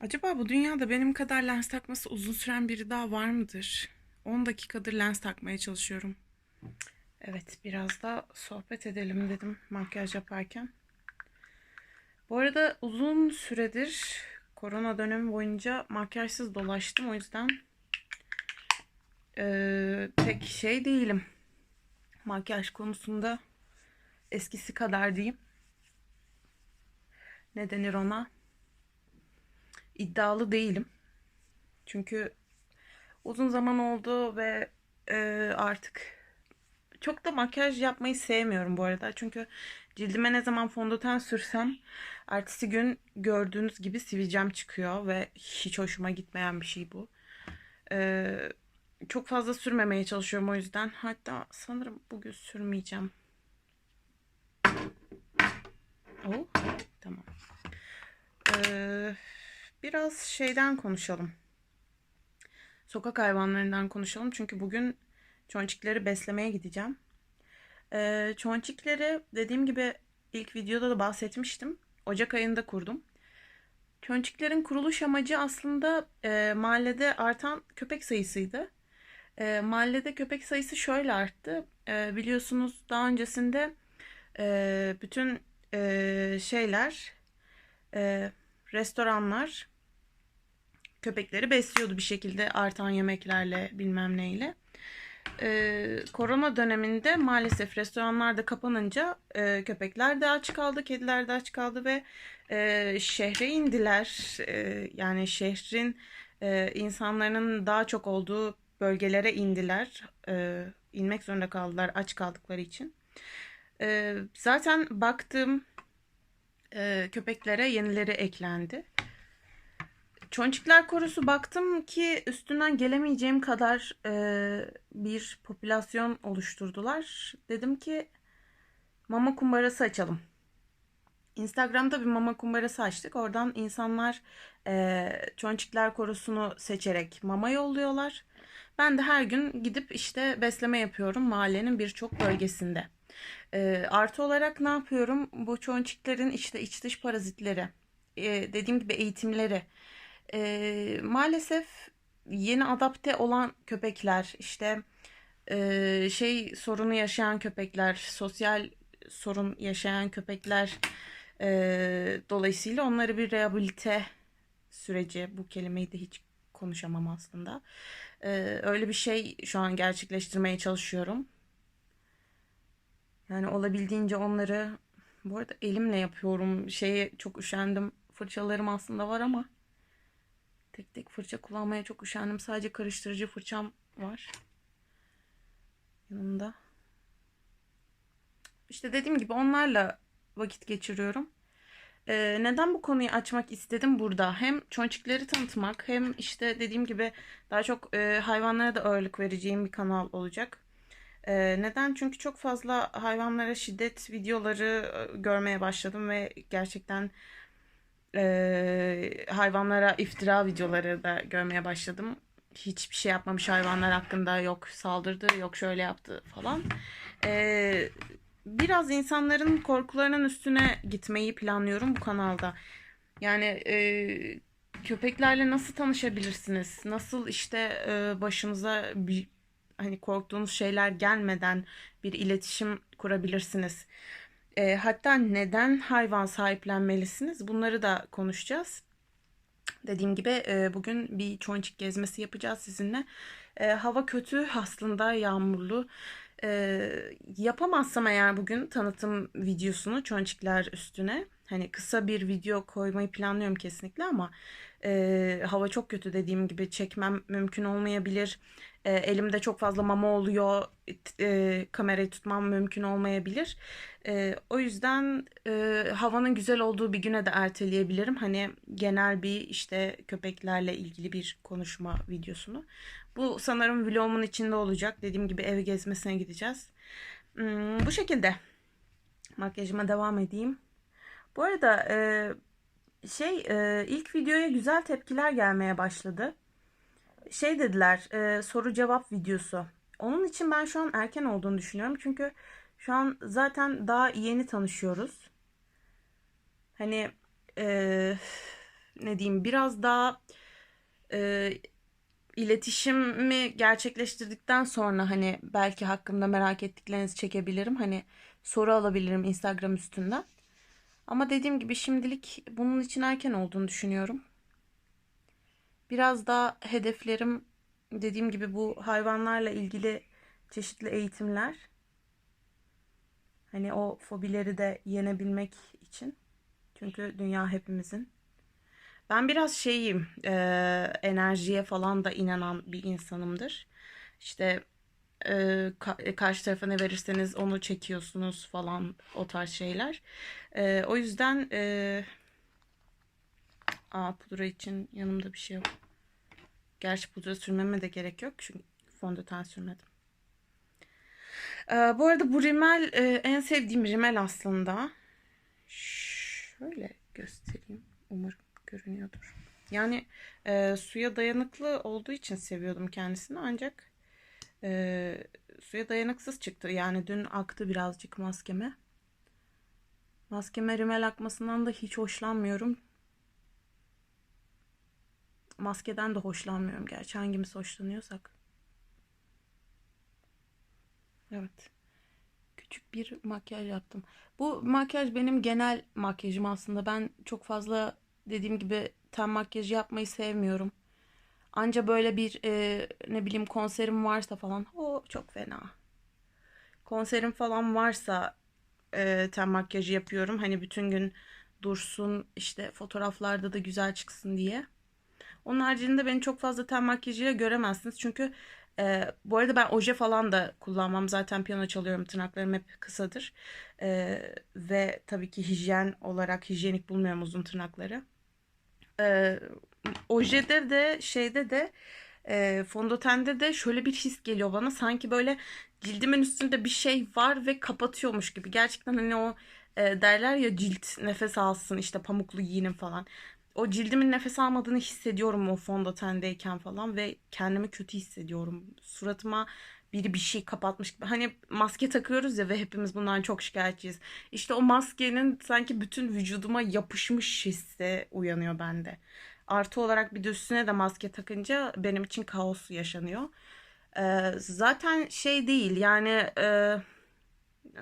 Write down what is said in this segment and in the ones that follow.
Acaba bu dünyada benim kadar lens takması uzun süren biri daha var mıdır? 10 dakikadır lens takmaya çalışıyorum. Evet, biraz da sohbet edelim dedim makyaj yaparken. Bu arada uzun süredir korona dönemi boyunca makyajsız dolaştım. O yüzden eee, pek şey değilim. Makyaj konusunda eskisi kadar diyeyim. Ne denir ona? İddialı değilim. Çünkü uzun zaman oldu ve e, artık çok da makyaj yapmayı sevmiyorum bu arada. Çünkü cildime ne zaman fondöten sürsem ertesi gün gördüğünüz gibi sivilcem çıkıyor ve hiç hoşuma gitmeyen bir şey bu. E, çok fazla sürmemeye çalışıyorum o yüzden. Hatta sanırım bugün sürmeyeceğim. Oh, tamam. Ee, biraz şeyden konuşalım. Sokak hayvanlarından konuşalım. Çünkü bugün çonçikleri beslemeye gideceğim. Ee, çonçikleri dediğim gibi ilk videoda da bahsetmiştim. Ocak ayında kurdum. Çonçiklerin kuruluş amacı aslında e, mahallede artan köpek sayısıydı. E, mahallede köpek sayısı şöyle arttı. E, biliyorsunuz daha öncesinde e, bütün e, şeyler, e, restoranlar köpekleri besliyordu bir şekilde artan yemeklerle bilmem neyle. Ee, korona döneminde maalesef restoranlar da kapanınca e, köpekler de aç kaldı, kediler de aç kaldı ve e, şehre indiler. E, yani şehrin e, insanların daha çok olduğu bölgelere indiler. E, inmek zorunda kaldılar aç kaldıkları için. E, zaten baktığım e, köpeklere yenileri eklendi. Çonçikler korusu baktım ki üstünden gelemeyeceğim kadar e, bir popülasyon oluşturdular. Dedim ki mama kumbarası açalım. Instagram'da bir mama kumbarası açtık. Oradan insanlar e, çonçikler korusunu seçerek mama yolluyorlar. Ben de her gün gidip işte besleme yapıyorum mahallenin birçok bölgesinde. E, artı olarak ne yapıyorum? Bu çonçiklerin işte iç dış parazitleri, e, dediğim gibi eğitimleri, e, maalesef yeni adapte olan köpekler işte e, şey sorunu yaşayan köpekler sosyal sorun yaşayan köpekler e, dolayısıyla onları bir rehabilite süreci bu kelimeyi de hiç konuşamam aslında. E, öyle bir şey şu an gerçekleştirmeye çalışıyorum yani olabildiğince onları bu arada elimle yapıyorum şeye çok üşendim fırçalarım aslında var ama Tek tek fırça kullanmaya çok üşendim. Sadece karıştırıcı fırçam var. Yanımda. İşte dediğim gibi onlarla vakit geçiriyorum. Ee, neden bu konuyu açmak istedim burada? Hem çonçikleri tanıtmak hem işte dediğim gibi daha çok e, hayvanlara da ağırlık vereceğim bir kanal olacak. Neden? Çünkü çok fazla hayvanlara şiddet videoları görmeye başladım ve gerçekten e, hayvanlara iftira videoları da görmeye başladım. Hiçbir şey yapmamış hayvanlar hakkında yok saldırdı, yok şöyle yaptı falan. E, biraz insanların korkularının üstüne gitmeyi planlıyorum bu kanalda. Yani e, köpeklerle nasıl tanışabilirsiniz? Nasıl işte e, başınıza bir hani korktuğunuz şeyler gelmeden bir iletişim kurabilirsiniz? E, hatta neden hayvan sahiplenmelisiniz? Bunları da konuşacağız. Dediğim gibi e, bugün bir çonçik gezmesi yapacağız sizinle. E, hava kötü aslında yağmurlu. E, yapamazsam eğer bugün tanıtım videosunu çonçikler üstüne hani kısa bir video koymayı planlıyorum kesinlikle ama e, hava çok kötü dediğim gibi çekmem mümkün olmayabilir. E, elimde çok fazla mama oluyor. E, kamerayı tutmam mümkün olmayabilir. E, o yüzden e, havanın güzel olduğu bir güne de erteleyebilirim. Hani genel bir işte köpeklerle ilgili bir konuşma videosunu. Bu sanırım vlogumun içinde olacak. Dediğim gibi ev gezmesine gideceğiz. Hmm, bu şekilde makyajıma devam edeyim. Bu arada e, şey e, ilk videoya güzel tepkiler gelmeye başladı. Şey dediler e, soru cevap videosu. Onun için ben şu an erken olduğunu düşünüyorum. Çünkü şu an zaten daha yeni tanışıyoruz. Hani e, ne diyeyim biraz daha e, iletişimi gerçekleştirdikten sonra hani belki hakkında merak ettiklerinizi çekebilirim. Hani soru alabilirim Instagram üstünden. Ama dediğim gibi şimdilik bunun için erken olduğunu düşünüyorum. Biraz daha hedeflerim dediğim gibi bu hayvanlarla ilgili çeşitli eğitimler. Hani o fobileri de yenebilmek için. Çünkü dünya hepimizin. Ben biraz şeyim, e, enerjiye falan da inanan bir insanımdır. İşte e, ka- karşı tarafa ne verirseniz onu çekiyorsunuz falan o tarz şeyler. E, o yüzden e, aa, pudra için yanımda bir şey yok. Gerçi pudra sürmeme de gerek yok çünkü fondöten sürmedim. E, bu arada bu rimel e, en sevdiğim rimel aslında. Şöyle göstereyim. Umarım görünüyordur. Yani e, suya dayanıklı olduğu için seviyordum kendisini ancak e, suya dayanıksız çıktı. Yani dün aktı birazcık maskeme. Maskeme rimel akmasından da hiç hoşlanmıyorum. Maskeden de hoşlanmıyorum gerçi hangimiz hoşlanıyorsak. Evet. Küçük bir makyaj yaptım. Bu makyaj benim genel makyajım aslında. Ben çok fazla dediğim gibi ten makyajı yapmayı sevmiyorum. Anca böyle bir e, ne bileyim konserim varsa falan. O çok fena. Konserim falan varsa e, ten makyajı yapıyorum. Hani bütün gün dursun işte fotoğraflarda da güzel çıksın diye. Onun haricinde beni çok fazla ten makyajıyla göremezsiniz. Çünkü e, bu arada ben oje falan da kullanmam. Zaten piyano çalıyorum. Tırnaklarım hep kısadır. E, ve tabii ki hijyen olarak hijyenik bulmuyorum uzun tırnakları. Ojede de şeyde de e, fondötende de şöyle bir his geliyor bana. Sanki böyle cildimin üstünde bir şey var ve kapatıyormuş gibi. Gerçekten hani o e, derler ya cilt nefes alsın işte pamuklu giyinin falan. O cildimin nefes almadığını hissediyorum o fondötendeyken falan ve kendimi kötü hissediyorum. Suratıma biri bir şey kapatmış gibi. Hani maske takıyoruz ya ve hepimiz bundan çok şikayetçiyiz. İşte o maskenin sanki bütün vücuduma yapışmış hissi uyanıyor bende. Artı olarak bir de üstüne de maske takınca benim için kaos yaşanıyor. Ee, zaten şey değil yani e,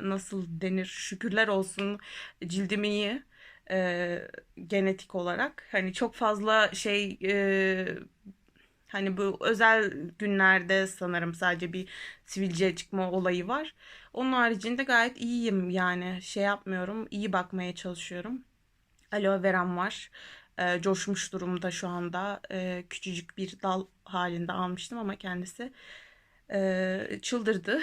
nasıl denir şükürler olsun cildim iyi e, genetik olarak. Hani çok fazla şey e, hani bu özel günlerde sanırım sadece bir sivilce çıkma olayı var. Onun haricinde gayet iyiyim yani şey yapmıyorum iyi bakmaya çalışıyorum. Aloe veram var. E, coşmuş durumda şu anda. E, küçücük bir dal halinde almıştım ama kendisi e, çıldırdı.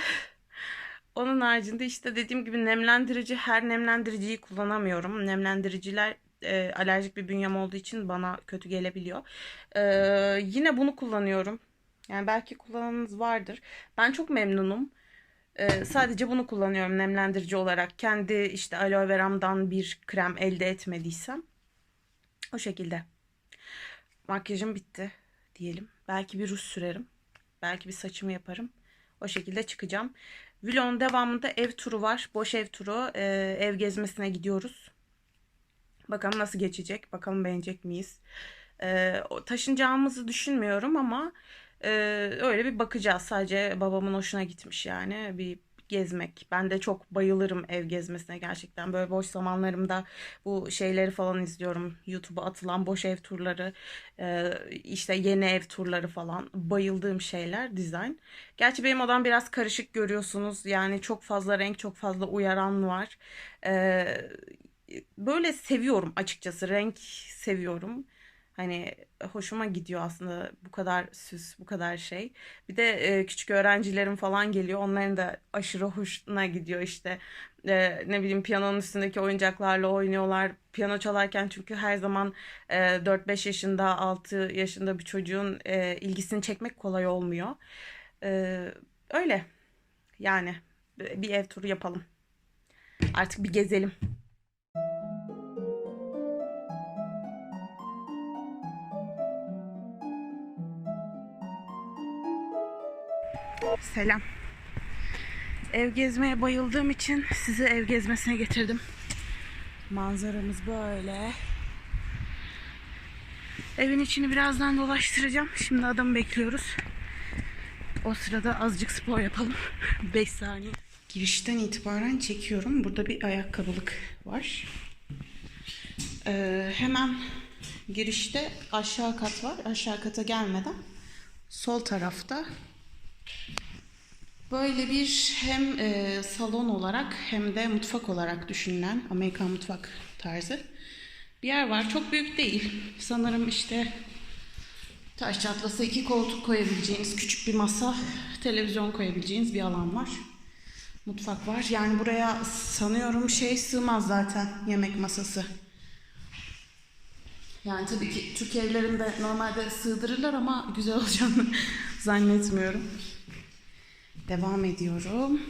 Onun haricinde işte dediğim gibi nemlendirici her nemlendiriciyi kullanamıyorum. Nemlendiriciler e, alerjik bir bünyem olduğu için bana kötü gelebiliyor. E, yine bunu kullanıyorum. Yani belki kullananınız vardır. Ben çok memnunum. E, sadece bunu kullanıyorum nemlendirici olarak. Kendi işte aloe veramdan bir krem elde etmediysem. O şekilde. Makyajım bitti diyelim. Belki bir ruj sürerim. Belki bir saçımı yaparım. O şekilde çıkacağım. Vlog'un devamında ev turu var. Boş ev turu. Ee, ev gezmesine gidiyoruz. Bakalım nasıl geçecek. Bakalım beğenecek miyiz? Ee, taşınacağımızı düşünmüyorum ama e, öyle bir bakacağız. Sadece babamın hoşuna gitmiş yani. Bir gezmek. Ben de çok bayılırım ev gezmesine gerçekten. Böyle boş zamanlarımda bu şeyleri falan izliyorum. YouTube'a atılan boş ev turları, e, işte yeni ev turları falan. Bayıldığım şeyler, dizayn. Gerçi benim odam biraz karışık görüyorsunuz. Yani çok fazla renk, çok fazla uyaran var. E, böyle seviyorum açıkçası. Renk seviyorum. Hani hoşuma gidiyor aslında bu kadar süs, bu kadar şey. Bir de e, küçük öğrencilerim falan geliyor. Onların da aşırı hoşuna gidiyor işte. E, ne bileyim piyanonun üstündeki oyuncaklarla oynuyorlar. Piyano çalarken çünkü her zaman e, 4-5 yaşında, 6 yaşında bir çocuğun e, ilgisini çekmek kolay olmuyor. E, öyle. Yani bir ev turu yapalım. Artık bir gezelim. Selam. Ev gezmeye bayıldığım için sizi ev gezmesine getirdim. Manzaramız böyle. Evin içini birazdan dolaştıracağım. Şimdi adamı bekliyoruz. O sırada azıcık spor yapalım. 5 saniye. Girişten itibaren çekiyorum. Burada bir ayakkabılık var. Ee, hemen girişte aşağı kat var. Aşağı kata gelmeden sol tarafta böyle bir hem e, salon olarak hem de mutfak olarak düşünülen Amerikan mutfak tarzı bir yer var. Çok büyük değil. Sanırım işte taş çatlası iki koltuk koyabileceğiniz küçük bir masa, televizyon koyabileceğiniz bir alan var. Mutfak var. Yani buraya sanıyorum şey sığmaz zaten yemek masası. Yani tabii ki Türk evlerinde normalde sığdırırlar ama güzel olacağını zannetmiyorum. Devam ediyorum.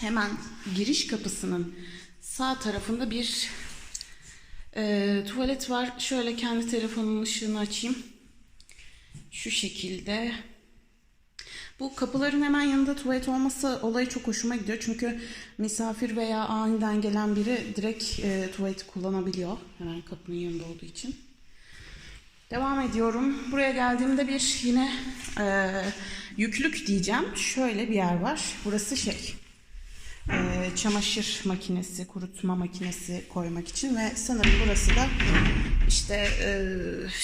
Hemen giriş kapısının sağ tarafında bir e, tuvalet var. Şöyle kendi telefonumun ışığını açayım. Şu şekilde. Bu kapıların hemen yanında tuvalet olması olayı çok hoşuma gidiyor. Çünkü misafir veya aniden gelen biri direkt e, tuvaleti kullanabiliyor. Hemen kapının yanında olduğu için. Devam ediyorum. Buraya geldiğimde bir yine e, yüklük diyeceğim. Şöyle bir yer var. Burası şey e, çamaşır makinesi, kurutma makinesi koymak için ve sanırım burası da işte e,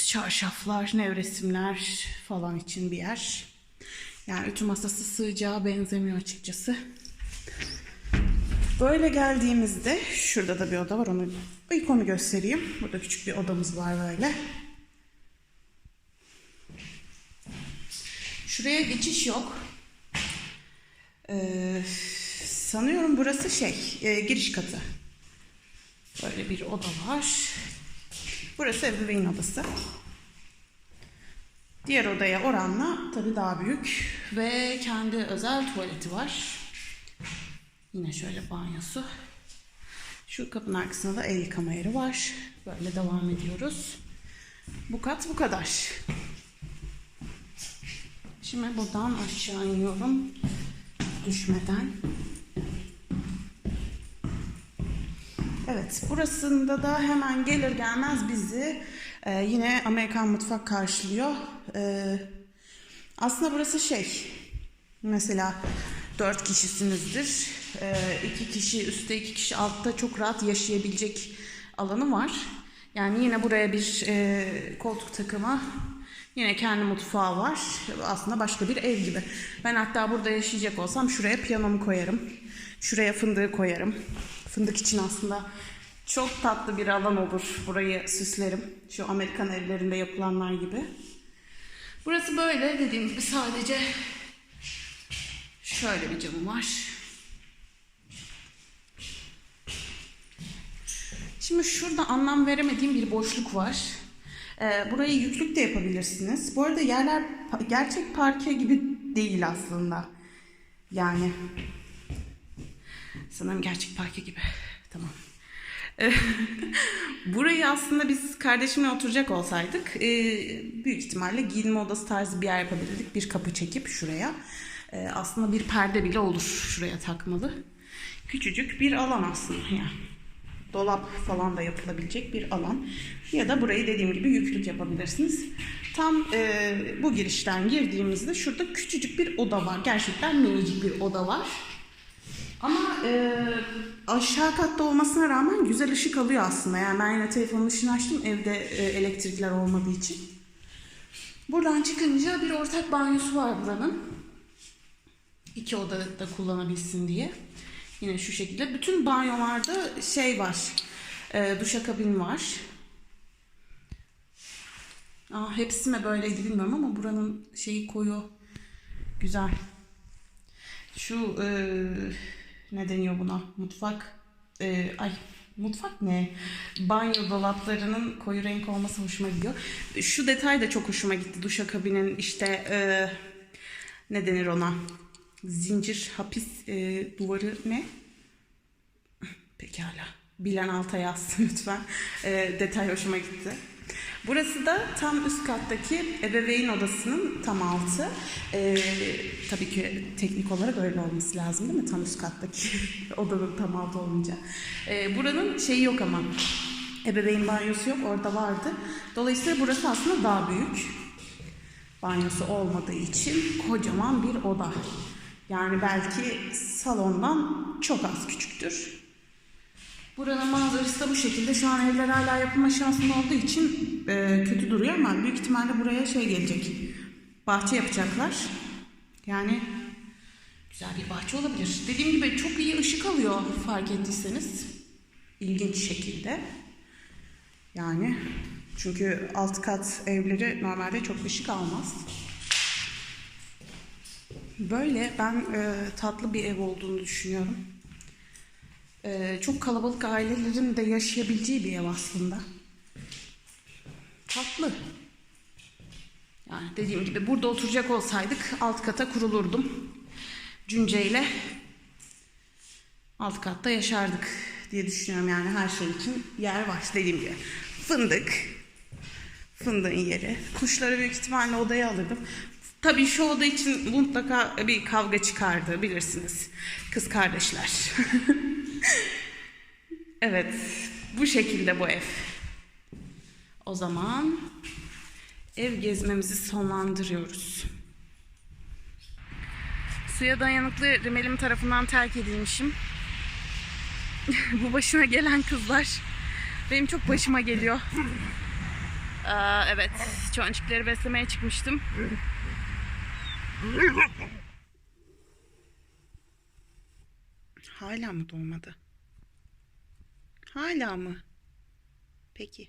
çarşaflar, nevresimler falan için bir yer. Yani ütü masası sığacağı benzemiyor açıkçası. Böyle geldiğimizde şurada da bir oda var. Onu ilk onu göstereyim. Burada küçük bir odamız var böyle. Şuraya geçiş yok. Ee, sanıyorum burası şey, e, giriş katı. Böyle bir oda var. Burası ebeveyn odası. Diğer odaya oranla tabii daha büyük ve kendi özel tuvaleti var. Yine şöyle banyosu. Şu kapının arkasında da el yıkama yeri var. Böyle devam ediyoruz. Bu kat bu kadar. Şimdi buradan aşağı iniyorum. Düşmeden. Evet, burasında da hemen gelir gelmez bizi e, yine Amerikan mutfak karşılıyor. E, aslında burası şey, mesela dört kişisinizdir. E, iki kişi üstte, iki kişi altta çok rahat yaşayabilecek alanı var. Yani yine buraya bir e, koltuk takımı, yine kendi mutfağı var. Aslında başka bir ev gibi. Ben hatta burada yaşayacak olsam şuraya piyanomu koyarım. Şuraya fındığı koyarım. Fındık için aslında çok tatlı bir alan olur. Burayı süslerim. Şu Amerikan evlerinde yapılanlar gibi. Burası böyle dediğim gibi sadece şöyle bir camı var. Şimdi şurada anlam veremediğim bir boşluk var. Ee, burayı yüklük de yapabilirsiniz. Bu arada yerler gerçek parke gibi değil aslında. Yani sanırım gerçek parke gibi. Tamam. Ee, Burayı aslında biz kardeşimle oturacak olsaydık e, büyük ihtimalle giyinme odası tarzı bir yer yapabilirdik. Bir kapı çekip şuraya. E, Aslında bir perde bile olur şuraya takmalı. Küçücük bir alan aslında yani. Dolap falan da yapılabilecek bir alan. Ya da burayı dediğim gibi yüklük yapabilirsiniz. Tam e, bu girişten girdiğimizde şurada küçücük bir oda var. Gerçekten minicik bir oda var. Ama e, aşağı katta olmasına rağmen güzel ışık alıyor aslında. Yani ben yine telefonun ışığını açtım evde e, elektrikler olmadığı için. Buradan çıkınca bir ortak banyosu var buranın. İki odada da kullanabilsin diye. Yine şu şekilde. Bütün banyolarda şey var. E, duşakabin var. Aa, hepsi mi böyleydi bilmiyorum ama buranın şeyi koyu. Güzel. Şu e, ne deniyor buna? Mutfak. e, ay mutfak ne? Banyo dolaplarının koyu renk olması hoşuma gidiyor. Şu detay da çok hoşuma gitti. Duşakabinin işte e, ne denir ona? Zincir hapis e, duvarı ne? Pekala. Bilen alta yazsın lütfen. E, detay hoşuma gitti. Burası da tam üst kattaki ebeveyn odasının tam altı. E, tabii ki teknik olarak öyle olması lazım değil mi? Tam üst kattaki odanın tam altı olunca. E, buranın şeyi yok ama Ebeveyn banyosu yok orada vardı. Dolayısıyla burası aslında daha büyük. Banyosu olmadığı için kocaman bir oda. Yani belki salondan çok az küçüktür. Buranın manzarası da bu şekilde. Şu an evler hala yapım aşamasında olduğu için e, kötü duruyor ama büyük ihtimalle buraya şey gelecek. Bahçe yapacaklar. Yani güzel bir bahçe olabilir. Dediğim gibi çok iyi ışık alıyor fark ettiyseniz. İlginç şekilde. Yani çünkü alt kat evleri normalde çok ışık almaz. Böyle ben e, tatlı bir ev olduğunu düşünüyorum. E, çok kalabalık ailelerin de yaşayabileceği bir ev aslında. Tatlı. Yani dediğim gibi burada oturacak olsaydık alt kata kurulurdum. Cünce ile alt katta yaşardık diye düşünüyorum yani her şey için yer var dediğim gibi. Fındık, fındığın yeri. Kuşları büyük ihtimalle odaya alırdım. Tabii şu oda için mutlaka bir kavga çıkardı bilirsiniz. Kız kardeşler. evet, bu şekilde bu ev. O zaman ev gezmemizi sonlandırıyoruz. Suya dayanıklı rimelim tarafından terk edilmişim. bu başına gelen kızlar benim çok başıma geliyor. Aa, evet, çonçikleri beslemeye çıkmıştım. Hala mı doğmadı? Hala mı? Peki.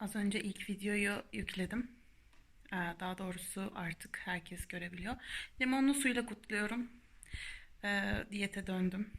Az önce ilk videoyu yükledim. Ee, Daha doğrusu artık herkes görebiliyor. Limonlu suyla kutluyorum. Ee, diyete döndüm.